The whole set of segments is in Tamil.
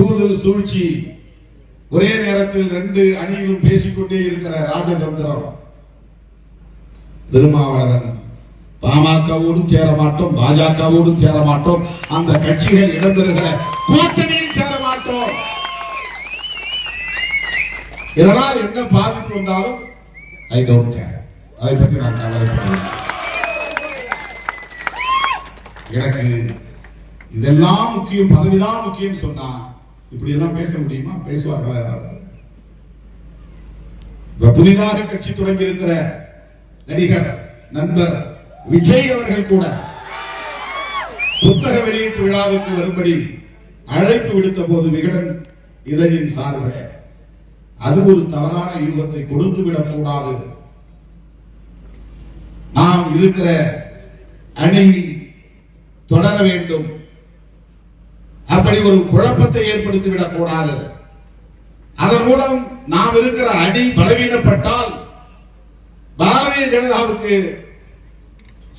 சூழல் சூழ்ச்சி ஒரே நேரத்தில் ரெண்டு அணியிலும் பேசிக்கொண்டே இருக்கிற ராஜதந்திரம். திருமாவளவன் பாமகவோடும் சேர மாட்டோம் பாஜகவோடும் சேர மாட்டோம் அந்த கட்சிகள் இடம்பெறுகிற கூட்டணியில் சேர மாட்டோம் இதனால் என்ன பாதிப்பு வந்தாலும் ஐ டோன்ட் கேர் அதை பற்றி நான் கவலைப்படுறேன் எனக்கு இதெல்லாம் முக்கியம் பதவிதான் முக்கியம் சொன்னா இப்படி எல்லாம் பேச முடியுமா? பேசுவார்களா யாராவது? புதிதாக கட்சி தொடங்கி இருக்கிற நடிகர் நண்பர் விஜய் அவர்கள் கூட புத்தக வெளியீட்டு விழாவுக்கு வரும்படி அழைப்பு விடுத்த போது விகடன் இதழின் சார்பில் அது ஒரு தவறான யூகத்தை கொடுத்து விடக்கூடாது. நாம் இருக்கிற அணி தொடர வேண்டும். அப்படி ஒரு குழப்பத்தை ஏற்படுத்தி விடக்கூடாது அதன் மூலம் நாம் இருக்கிற அணி பலவீனப்பட்டால் பாரதிய ஜனதாவுக்கு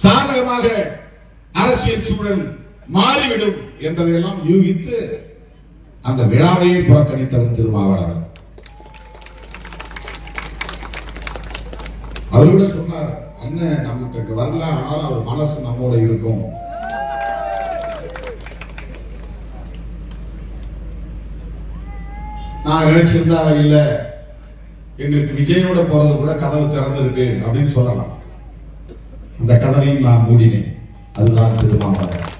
சாதகமாக அரசியல் சூழல் மாறிவிடும் என்பதையெல்லாம் யூகித்து அந்த விழாவையே புறக்கணித்தவர் திருமாவளவன். அவர் கூட சொன்னார் அண்ணன் நம்மகிட்ட வரல ஆனால் அவர் மனசு நம்மோட இருக்கும். நான் நினைச்சிருந்தா இல்ல. எங்களுக்கு விஜயோட போறது கூட கதவு திறந்திருக்கு அப்படின்னு சொல்லலாம். அந்த கதவையும் நான் மூடினேன். அதுதான் திருமாவளவன்.